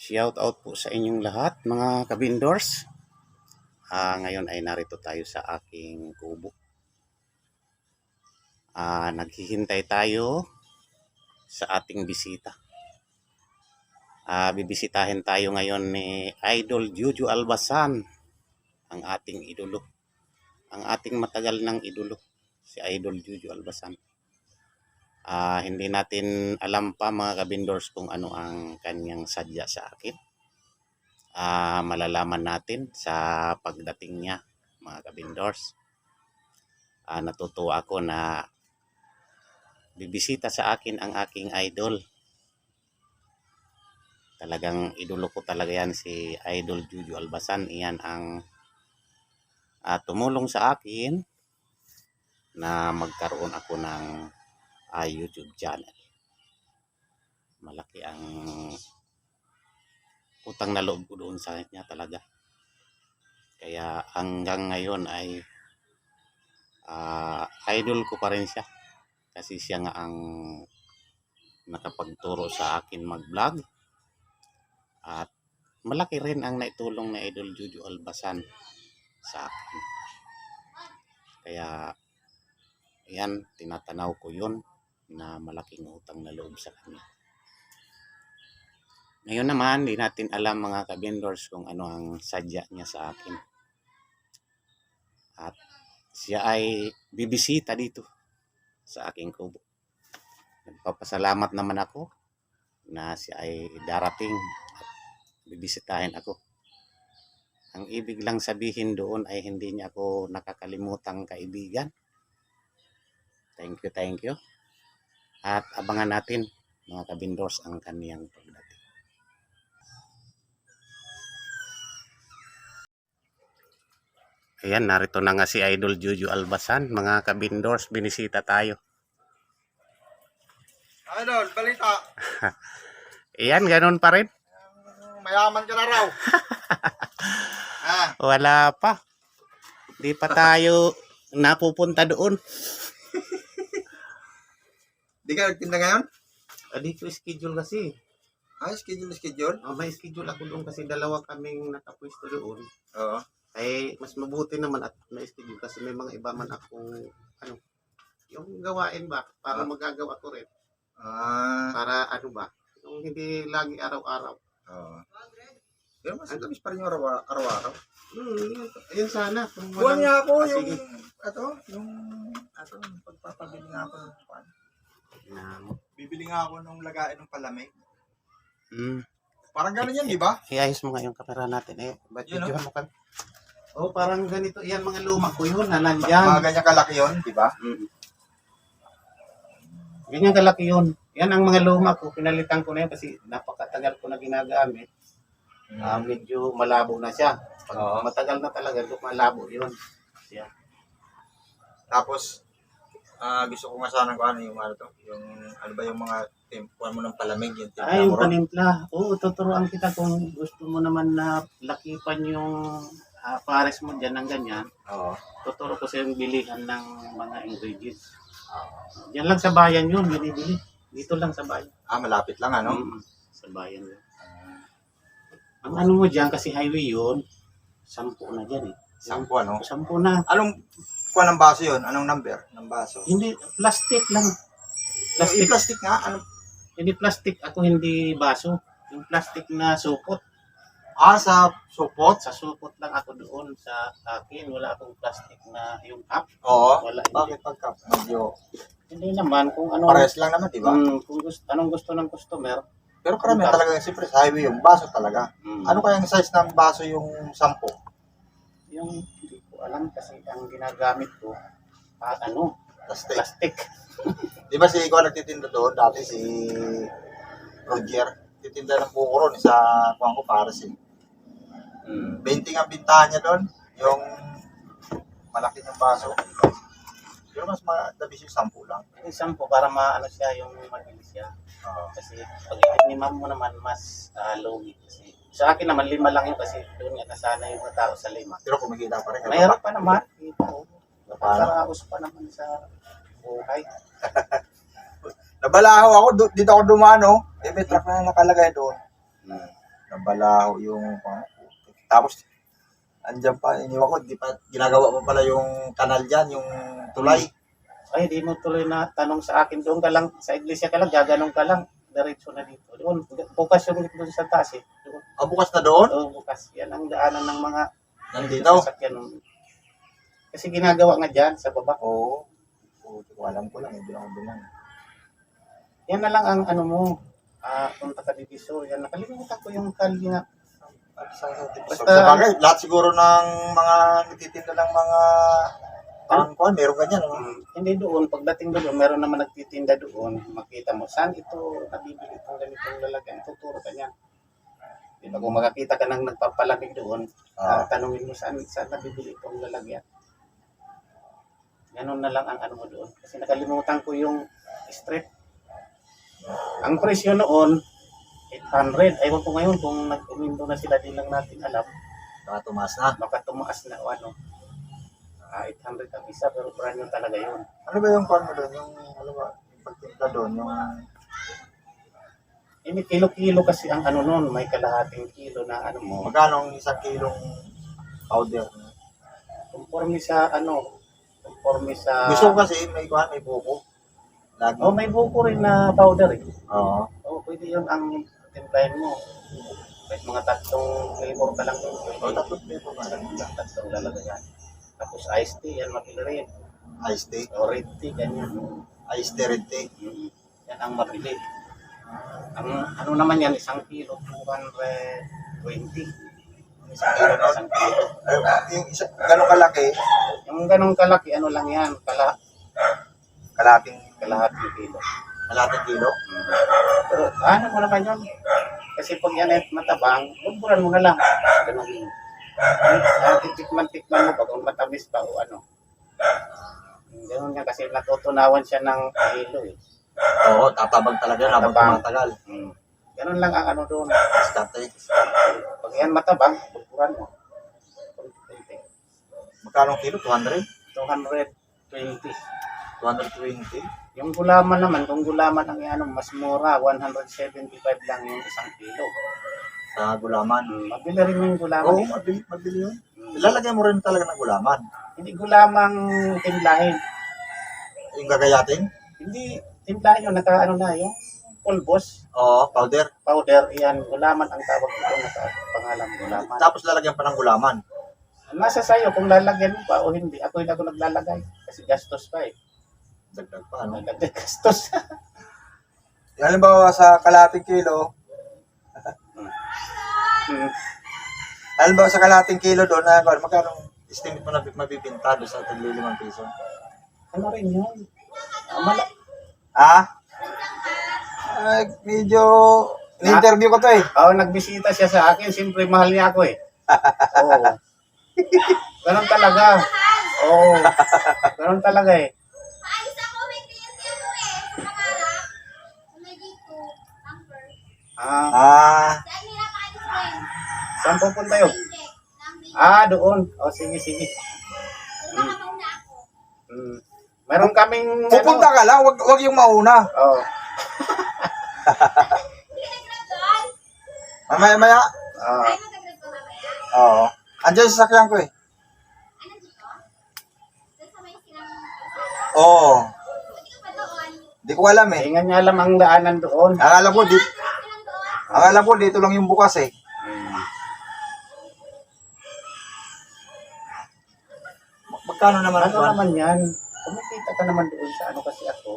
Shout out po sa inyong lahat mga kabindors. Ah, ngayon ay narito tayo sa aking kubo. Ah, naghihintay tayo sa ating bisita. Ah, bibisitahin tayo ngayon ni Idol Juju Albasan, ang ating idolo. Ang ating matagal ng idolo, si Idol Juju Albasan. Ah, hindi natin alam pa mga kabindors kung ano ang kanyang sadya sa akin. Ah, malalaman natin sa pagdating niya mga kabindors. Ah, natutuwa ako na bibisita sa akin ang aking idol. Talagang idolo ko talaga yan si Idol Juju Albasan. Iyan ang ah, tumulong sa akin na magkaroon ako ng ah, YouTube channel. Malaki ang utang na loob ko doon sa kanya talaga. Kaya hanggang ngayon ay ah, idol ko pa rin siya. Kasi siya nga ang nakapagturo sa akin mag-vlog. At malaki rin ang naitulong na Idol Juju Albasan sa akin. Kaya yan, tinatanaw ko yun na malaking utang na loob sa kanya. Ngayon naman, di natin alam mga kabindors kung ano ang sadya niya sa akin. At siya ay bibisita dito sa aking kubo. Nagpapasalamat naman ako na siya ay darating at bibisitahin ako. Ang ibig lang sabihin doon ay hindi niya ako nakakalimutang kaibigan. Thank you, thank you. At abangan natin mga kabindors ang kaniyang pagdating. Ayan, narito na nga si Idol Juju Albasan. Mga kabindors, binisita tayo. Idol, balita. Ayan, ganun pa rin. Mayaman ka na raw. ah, Wala pa. Di pa tayo napupunta doon. Di ka nagtinda ngayon? Adi ko schedule kasi. Ah, schedule, schedule. Oh, may schedule ako doon kasi dalawa kaming nakapwesto doon. Oo. Ay, mas mabuti naman at may schedule kasi may mga iba man akong ano, yung gawain ba para Ah. magagawa ko rin. Ah, Para ano ba, yung hindi lagi araw-araw. oo. Pero mas gamis pa rin yung araw- araw-araw. Hmm, yun, yun sana. Kung Buwan walang- niya ako Ah, yung, sige. ato, yung, ato, pagpapabili nga ako ng pan. Na- Bibili nga ako ng lagain ng palamig. Hmm. Parang gano'n yan, di ba? Iayos mo nga yung kamera natin eh. Ba't Yun, videohan mo kami? Oh, parang ganito. Yan mga luma ko yun na nandyan. Mga ganyan kalaki yun, di ba? Mm. Ganyan kalaki yun. Yan ang mga luma ko. Pinalitan ko na yun kasi napakatagal ko na ginagamit. Ah, medyo malabo na siya. Pag Oo. matagal na talaga, lumalabo yun. Siya. Tapos, ah gusto ko nga sana kung ano yung ano to, yung ano ba yung mga tempuan mo ng palamig, yung timpla Ay, yung mo panimpla. Oo, tuturuan kita kung gusto mo naman na lakipan yung ah, pares mo dyan ng ganyan. Oo. Tuturo ko sa yung bilihan ng mga ingredients. Diyan lang sa bayan yun, binibili. Dito lang sa bayan. Ah, malapit lang ano? Mm, sa bayan yun. Ang ano mo dyan, kasi highway yun, sampu na dyan eh. Sampo ano? Sampu na. Anong kuha ng baso yun? Anong number ng baso? Hindi, plastic lang. Plastic. Plastic. plastic nga. Ano? Hindi plastic, ako hindi baso. Yung plastic na supot. Ah, sa supot? Sa supot lang ako doon sa akin. Wala akong plastic na yung cup. Oo. Wala. Bakit pagka? Medyo Hindi naman kung ano. pares lang naman, di ba? Mm, kung gusto, anong gusto ng customer. Pero karamihan Yung talaga siyempre sa highway yung baso talaga. mm, Ano kaya yung size ng baso yung sampo? Yung hindi ko alam kasi ang ginagamit ko, ah, ano, Plastic. plastic. Di ba si ikaw nagtitinda doon dati si Roger? Titinda ng buko ron sa kuwang ko para si Mm. 20 nga bintahan niya doon. Yung malaki ng baso. Pero mas madabis yung sampu lang. Yung sampo para maano siya, yung mabilis siya. Oo. Kasi pag minimum mo naman, mas uh, logi. Kasi sa akin naman, lima lang yun kasi doon nga nasana yung mga tao sa lima. Pero kumikita pa rin. Mayroon pa naman. Nakaraos pa naman sa buhay. Nabalaho ako, do- dito ako dumano. Eh, may truck na nakalagay doon. Mm. nabalaho yung tapos andyan pa iniwan ko di pa ginagawa pa pala yung kanal diyan yung tulay Ay, di mo tuloy na tanong sa akin. Doon ka lang, sa iglesia ka lang, gaganong ka lang. Diretso na dito. Doon, bukas yung doon sa taas eh. Doon, ah, bukas na doon doon bukas. Yan ang daanan ng mga nandito sasakyan. Kasi ginagawa nga dyan, sa baba. oo oh, ko alam ko lang hindi lang ako duman Yan na lang ang ano mo. Ah, punta ka dito. Yan, nakalimutan ko yung kali nga. Basta- sa bagay, lahat siguro ng mga nagtitinda ng mga ang kuan meron ganyan? Hmm, hindi doon, pagdating doon, meron naman nagtitinda doon. Makita mo, saan ito nabibili itong ganitong lalagyan? Tuturo ka niya. Di ba, kung makakita ka ng nagpapalamig doon, Ah. Ah, tanungin mo saan, saan nabibili itong lalagyan. Ganun na lang ang ano mo doon. Kasi nakalimutan ko yung strip. Ang presyo noon, 800. Ewan ko ngayon kung nag-umindo na sila, di lang natin alam. Baka tumaas na. Baka tumaas na o ano. Ah, 800 ang isa, pero brand new talaga yun. Ano ba yung kuan mo doon? Yung ano ba? Yung pagtimpla doon, yung Hindi, kilo-kilo kasi ang ano noon. May kalahating kilo na ano mo. magkano ang isang kilong powder? Conforme sa ano, conforme sa... Gusto ko kasi may kuan, may buko. Lagi. Oh, may buko rin na powder eh. Oo. Oo, pwede yun ang timplahin mo. Kahit mga tatlong flavor ka lang yun. O, Pwede. tatlong peso ka lang. Tatlong, lalagyan. Tapos iced tea, yan mabili rin. Iced tea. O red tea, ganyan. Iced tea, red tea. Mm, Yan ang mabili. Ang ano naman yan, isang kilo, 220. Isang kilo, isang kilo. Yung isa, gano'ng kalaki, Yung ganong kalaki, ano lang yan, kala, kalating, kalahating kilo. kalating kilo. Mm. Pero ano mo naman yun? Kasi pag yan ay matabang, buburan mo na lang. Ganun yun. Uh, titikman-tikman mo pa kung matamis pa o ano. Ganun yan kasi natutunawan siya ng kilo eh. Oo, tatabag talaga yan habang Tatabang. tumatagal. Mm. Ganun lang ang ano doon. Skate. Pag yan matabang, buburan mo. Konti-konti. Magkano ang kilo? 200? 220. 220? Yung gulaman naman, kung gulaman ang ano, mas mura, 175 lang yung isang kilo. Sa gulaman. Mm, Mabili rin yung gulaman. Oo, eh. mabili, mabili yun. Ilalagay mo rin talaga ng gulaman. Hindi gulamang timlahin. Yung gagayatin? Hindi timplahin yun, naka ano na yung pulbos, Oo, powder. powder, yan, gulaman ang tawag dito, naka pangalan gulaman. Tapos lalagyan pa ng gulaman. Nasa sayo kung lalagyan mo pa o hindi. Ako hindi ako naglalagay kasi gastos pa eh. Dagdag pa, ano? Nagdagdag gastos. Halimbawa sa kalating kilo, Hmm. halimbawa sa kalating kilo doon, na, magkano estimate mo na mabibinta doon sa tagli limang piso? ano rin yun? Ah, mala Ah? Ay, medyo... In-interview ko to eh. oh, nagbisita siya sa akin, siyempre mahal niya ako eh. Oo. Ganun talaga. Oo. Ganun talaga eh. Ayos ako, saan pupunta yun? Hindi. Ah, doon. O, sige, sige. Mauna ako. Hmm. Meron kaming... pupunta ka lang, wag, wag yung mauna. Oh. Hindi nag-grab doon. Mamaya, maya. Ah. Ko mamaya. Oo. Andiyan sa sakyan ko eh. Ano. Oo. Pwede ka pa doon. Di ko alam eh. Hindi nga niya alam ang daanan doon. Ang alam ko, di, alam ko dito lang yung bukas eh. Magkano naman Ano naman yan? Kumikita ka naman doon sa ano kasi ako.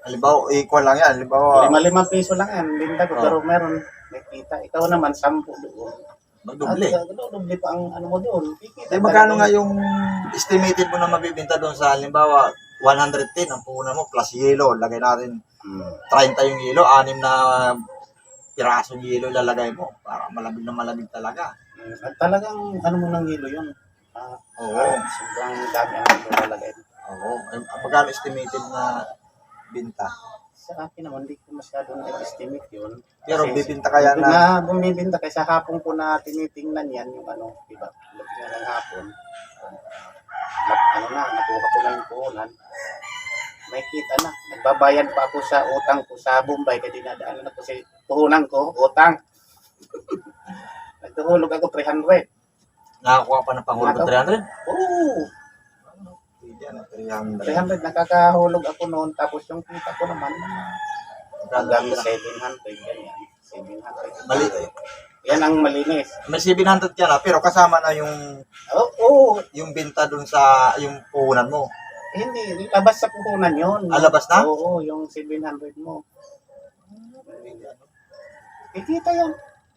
Halimbawa, equal lang yan. Halimbawa, Lima-limang piso lang yan. Linda ko. Oh. Pero meron. May kita. Ikaw naman, sampu doon. magdoble. Ah, doble pa ang ano mo doon. Kikita Eh, ka magkano doon. nga yung estimated mo na mabibinta doon sa halimbawa 110 ang puhunan mo plus yelo. Lagay natin Hmm. 30 yung yelo, anim na pirasong yelo lalagay mo para malamig na malamig talaga. Hmm. At talagang ano mo ng hilo yun. Ah, Oo. ah, sobrang dami ang hilo lalagay. Oo. Eh, magkano estimated na binta? Sa akin naman, hindi ko masyadong nag-estimate yun. Pero Kasi- bibinta kaya na na bumibinta kaysa hapon ko na tinitingnan yan yung ano, di ba? Lagyan na ng hapon. Nag, ano na, nakuha ko na yung puhunan. May kita na. Nagbabayad pa ako sa utang ko sa Bombay kaya dinadaanan ako sa puhunan ko, utang. Tuhulog ako 300. Nakakuha pa ng panghulog ng 300? Oo, Pwede ano, 300. 300 nakakahulog ako noon. Tapos yung kita ko naman, hanggang Magkano? 700, ganyan. 700. Mali. Yan ang malinis. May 700 ka na, pero kasama na yung Oo, oh, yung benta dun sa yung puhunan mo. hindi. Labas sa puhunan yun. Ah, labas na? Oo, yung 700 mo. Kikita yan.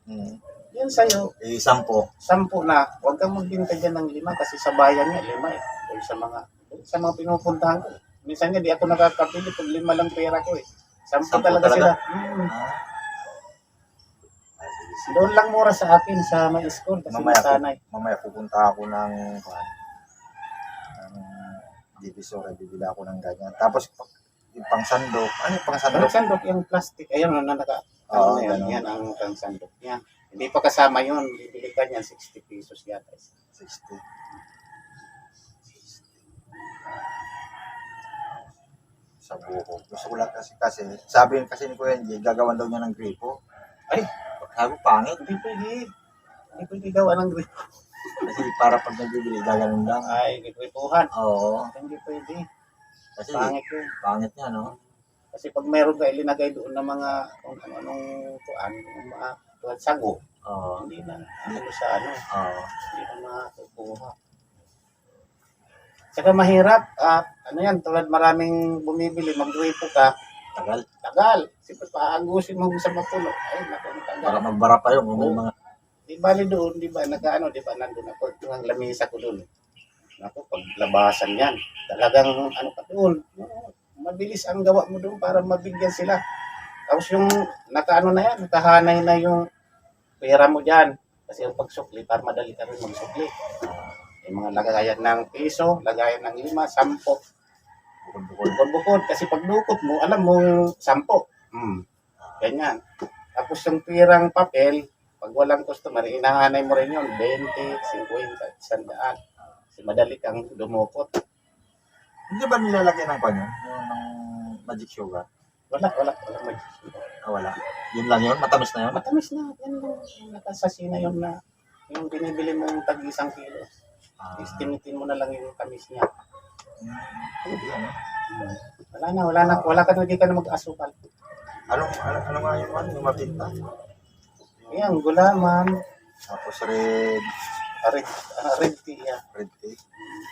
Hmm. Yan sa'yo. Eh, sampo. Sampu na. Huwag kang magbinta dyan ng lima kasi sa bayan niya, lima eh. O sa mga, sa mga pinupuntahan ko. Minsan nga di ako nakakapili pag lima lang pera ko eh. Sampu, Sampu talaga, talaga? sila. Hmm. Ah, Doon lang mura sa akin sa may school kasi Mamaya po. masanay. mamaya pupunta ako ng ng divisory, bibili ako ng ganyan. Tapos yung pang sandok, ano yung pang Ang sandok? sandok yung plastic, ayun na naka, Oo, ano na yan, ganun. yan ang ang sandok niya. Hindi pa kasama yun, bibili ka niyan 60 pesos yata. 60. Sa buko. Gusto ko lang kasi, kasi sabi kasi ni Kuya Nji, gagawan daw niya ng gripo. Ay, sabi ko, pangit. Hindi pwede. Hindi pwede gawa ng grip. Kasi para pag nagbibili, gaganon lang. Ay, gripuhan. Oo. Hindi pwede. Kasi Pangit yun. pangit niya, no? Kasi pag meron ka ilinagay doon ng mga kung ano anong tuan, mga tuwan sago, Oo. hindi na ano sa ano, Oo. hindi na makukuha. Saka mahirap, ah, ano yan, tulad maraming bumibili, mag-gripo ka, Tagal. tagal. Siyempre paagusin mo sa mapuno. Ay, naku, ang tagal. Baka magbara pa yun. Kung may mga Di bali doon, di ba, nag-ano, di ba, nandun ako, yung lamisa ko doon. Naku, paglabasan yan, talagang, ano ka doon, oo, mabilis ang gawa mo doon para mabigyan sila. Tapos yung, nakaano na yan, nakahanay na yung pera mo dyan. Kasi yung pagsukli, para madali ka rin magsukli. Yung mga lagayan ng piso, lagayan ng lima, sampo, bukod-bukod. bukod-bukod. Kasi pag dukot mo, alam mong sampo. Hmm. Ganyan. Tapos yung pirang papel, pag walang customer, inahanay mo rin yun, 20, 50, 100. Kasi madali kang dumukot. Hindi ba nilalagyan ng kanya? Yung ng magic sugar? Wala, wala, wala mag- Ah, wala. Yun lang yun? Matamis na yun? Matamis na, yan. Yung nakasasi na yun na yung binibili mong tag isang kilo. Ah, Istimitin mo na lang yung tamis niya. pwede, ano? Hmm. Wala na, wala na, wala ka na, hindi ka na mag-asukal. Anong, ano, ano nga yung ano, yung mabinta? Yan, gulaman, Tapos red, red, ah, red tea yan. red tea.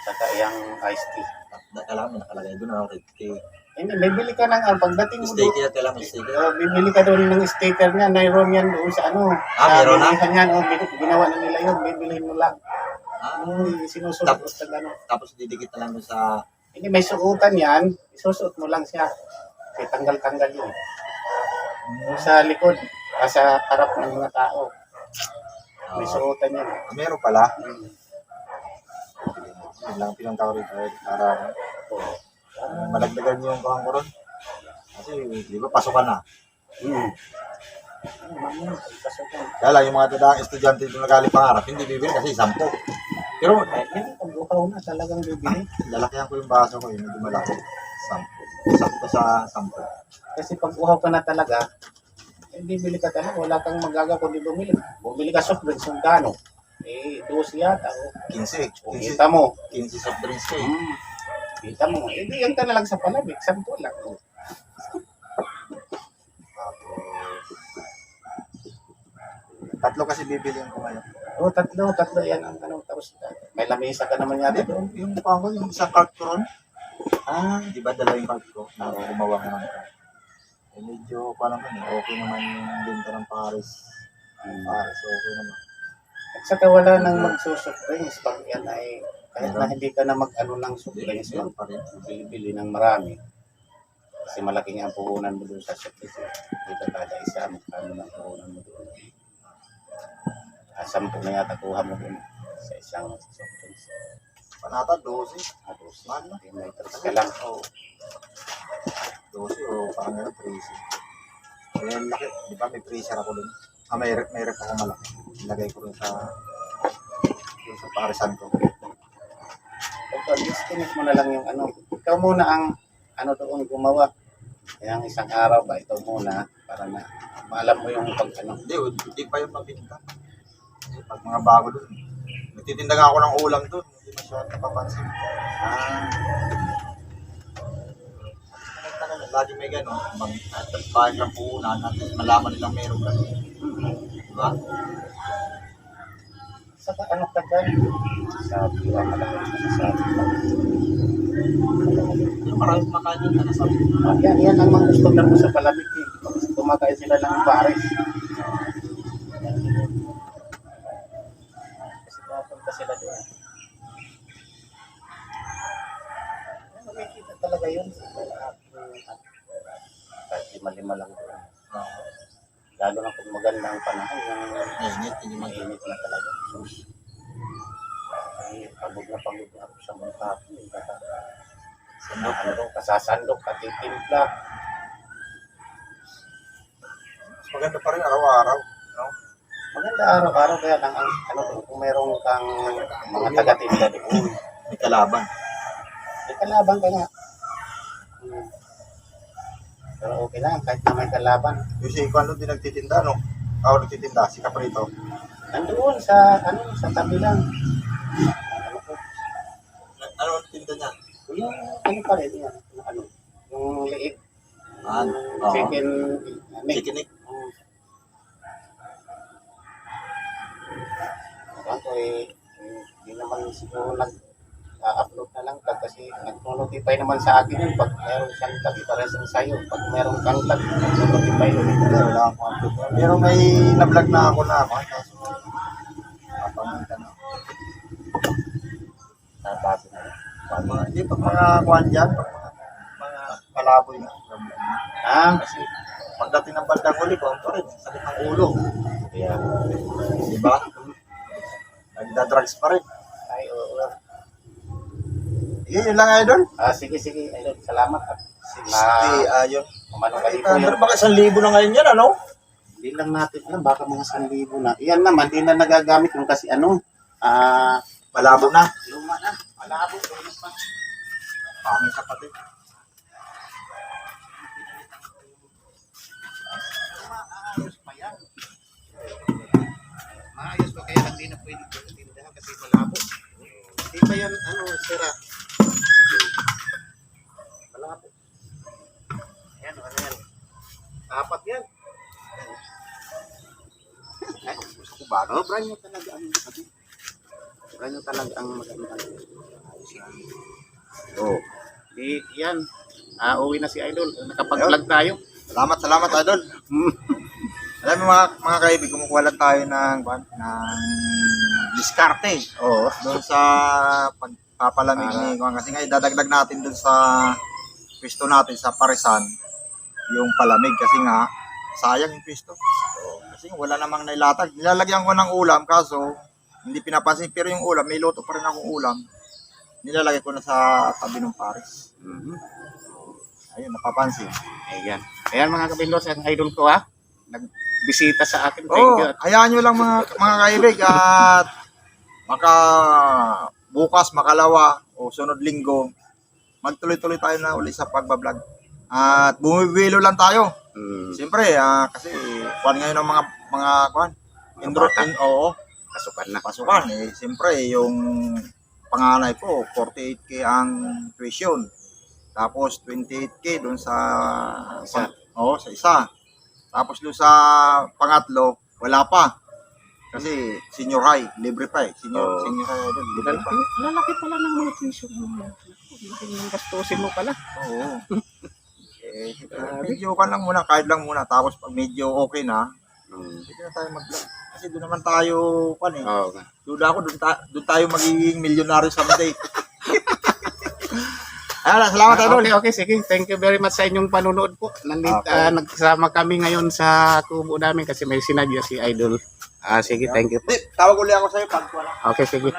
Saka yung iced tea. Na, alam mo, nakalagay doon ang red tea. Hindi, bibili ka ng, ah, pagdating mo doon, Steak yan, alam mo, steak. uh, bibili ka doon ng sticker niya, mayroon yan doon sa ano. Ah, sa meron na? bilihan yan, o, bin- ginawa na nila yun, bibilihin mo lang. Ah, Ano, sinusuot mo Tapos- sa gano'n. tapos didikit na lang doon sa... Hindi, may suotan yan, isusuot mo lang siya. Kasi tanggal-tanggal yun. Yung sa likod, ah, sa harap ng mga tao, may Ah, suotan yan. meron pala. Hmm. Yun lang pinunta ko rito eh, para uh, malagdagan yung kuhang ko ron. Kasi, di ba, pasukan na. Pagpasukan. Kaya lang, yung mga dadaang estudyante doon nagaling pangarap, hindi bibili kasi sampo. Pero, Eh, hindi, pag na, talagang bibili. lalakihan ko yung baso ko, yung medyo malaki. Sampo. Sampo sa sampo. Kasi pag uhaw ka na talaga, eh, bibili ka talaga, wala kang magagawa kundi bumili. Bumili ka soft drinks ng gano. Eh, dos yata. Oh. 15. O, 15, kita mo. 15 soft drinks eh. Hmm. Kita mo. Eh, di yan ka na lang sa palamig. Sampo lang. Oh. Tapos, tatlo kasi bibiliin ko ngayon. Oh, tatlo, tatlo yan ang ano. Tapos, may lamesa ka naman yata doon. Yung kuhang ko, yung isang cart ko ron, Ah, di ba dala yung cart ko? Na gumawa ko ng cart. Eh, medyo, pa naman eh, okay naman yung benta ng Paris. hmm. Paris, okay naman. At saka wala nang drinks pag yan ay kahit na hindi ka na mag-ano ng soft drinks Meron lang. pa rin. Bili-bili ng marami. Kasi malaki nga ang puhunan mo doon sa drinks. eh. Dito kada isa, magkano ng puhunan mo doon. Ah, sampu na yata kuha mo doon sa isang drinks. Panata, 12. Tapos, Mahal na. may ka lang. Oo. 12 o parang meron 13. Eh, laki. Di ba may freezer ako dun? Ah, may, rep- may rep ako malaki. Ilagay ko rin sa yung sa parisan ko. Ito, disconnect mo na lang yung ano. Ikaw muna ang ano doon gumawa. Kaya ang isang araw ba, ito muna para na maalam mo yung pag ano. Hindi, hindi pa yung mabinta. Pag mga bago doon. Nagtitinda ako ng ulam doon. Hindi masyadong napapansin. Ah, lagi may gano'n. Mag, at bahay ng puhunan at malaman nilang meron ka. Diba? saka ano ka dyan? Sabi ko, ang malaking masasabi ko. Pero maraming kumakain doon. Ano sabi? Ah, yan, yan ang mga customer mo sa palamig. Eh. Pag kumakain sila ng pares. Kasi pupunta sila doon. Ano, may kita talaga yun. Kahit lima-lima lang doon. Uh, Lalo na kung maganda ang panahon, yung Init, hindi mag mainit na talaga. Sus. Ay, pagod na pagod na ako sa mga. Kata, Sandok. ano, kasasandok, katitimpla. Mas maganda pa rin araw-araw. No? Maganda araw-araw kaya lang ang ano kung meron kang mga taga-tinda doon. May kalaban. May kalaban ka nga. Hmm. Pero okay lang kahit na may kalaban. Yung si Ikuan doon din nagtitinda, no? Ako nagtitinda, si Caprito. Nandoon sa ano sa tabi lang. Ano ang tinda niya? Yung ano pa rin yan, yung ano, yung liig. Ah, oo. chicken, ano, Chicken neck. Mm. Ako eh, hindi naman siguro nag upload na lang tag kasi nag-notify naman sa akin yun pag meron siyang tag ipares ang sayo. Pag meron kang tag, nag-notify ulit. Wala, wala akong upload. Pero may na-vlog na ako na ako. Kaso, kapamita na. Ah, bago na mga, hindi, pag mga kuhan dyan, pag mga, kalaboy na. na. Ah, Kasi, pagdating ng bandang huli, konto rin. Sakit ng ulo. yeah. Di ba? Nagda-drugs pa rin. Yun, lang, idol. Ah, sige, sige. Ayun, salamat. At Hindi, ma, ayun. umano ka dito Pero yun. baka isang libo na ngayon yan, ano? Hindi lang natin alam, baka mga 1,000 na. Yan naman, di na nagagamit yung kasi ano, ah, Malabo na. luma na. Malabo, lumas pa. Pangit sa pati. Maayos pa yan. Maayos pa kaya hindi na pwede tindahan kasi malabo. Hindi pa yan, ano, sira. Malabo. Ayan, ano yan. Apat yan. Ay, gusto ko ba? Oh, brand new talaga ang ano. Brand new talaga ang maganda. Ayos yan. Oh. Di, yan. Ah, uwi na si Idol. Nakapag-vlog tayo. Salamat, salamat, idol. Alam mo mga, mga kaibig, kumukuha lang tayo ng, ng diskarte. Oo. Doon sa pagpapalamig ni Kwan. Kasi nga, idadagdag natin doon sa pwesto natin sa Parisan yung palamig. Kasi nga, sayang yung pwesto. Kasi wala namang nailatag. Nilalagyan ko ng ulam, kaso hindi pinapansin. Pero yung ulam, may luto pa rin akong ulam. Nilalagay ko na sa tabi ng Paris. Mhm. Ayun, napapansin. Ayan. Ayan mga kabindos, ang idol ko ha. Nagbisita sa akin. Thank you. oh, hayaan nyo lang mga, mga kaibig at maka bukas, makalawa o sunod linggo, magtuloy-tuloy tayo na uli sa pagbablog. At bumibilo lang tayo. Mm, Siyempre, ah, kasi kuan ngayon ng mga mga kuan. Indro, bata. in, oo, kasukan na. pasukan. Eh, siyempre, yung panganay ko, 48k ang tuition. Tapos 28k doon sa Isa. Oo, sa isa. Tapos doon sa pangatlo, wala pa. Kasi senior high, libre pa eh. Senior, Oo. senior high doon, libre pa. Lalaki, pala ng mga tuition mo. Yung gastusin mo pala. Oo. eh, medyo kan lang muna, kahit lang muna. Tapos pag medyo okay na, Mm. pwede na tayo mag-vlog. Kasi doon naman tayo, kan eh. Oo nga. Duda ako, doon, ta- doon tayo magiging milyonaryo someday. Ayan, salamat Ah, idol. okay, okay, sige. Thank you very much sa inyong panunood po. Nandito, Okay. ah, nagsama kami ngayon sa kubo namin kasi may sinadya si Idol. Ah, sige, thank you po. Tawag uli ako sa'yo pag wala. Okay, sige.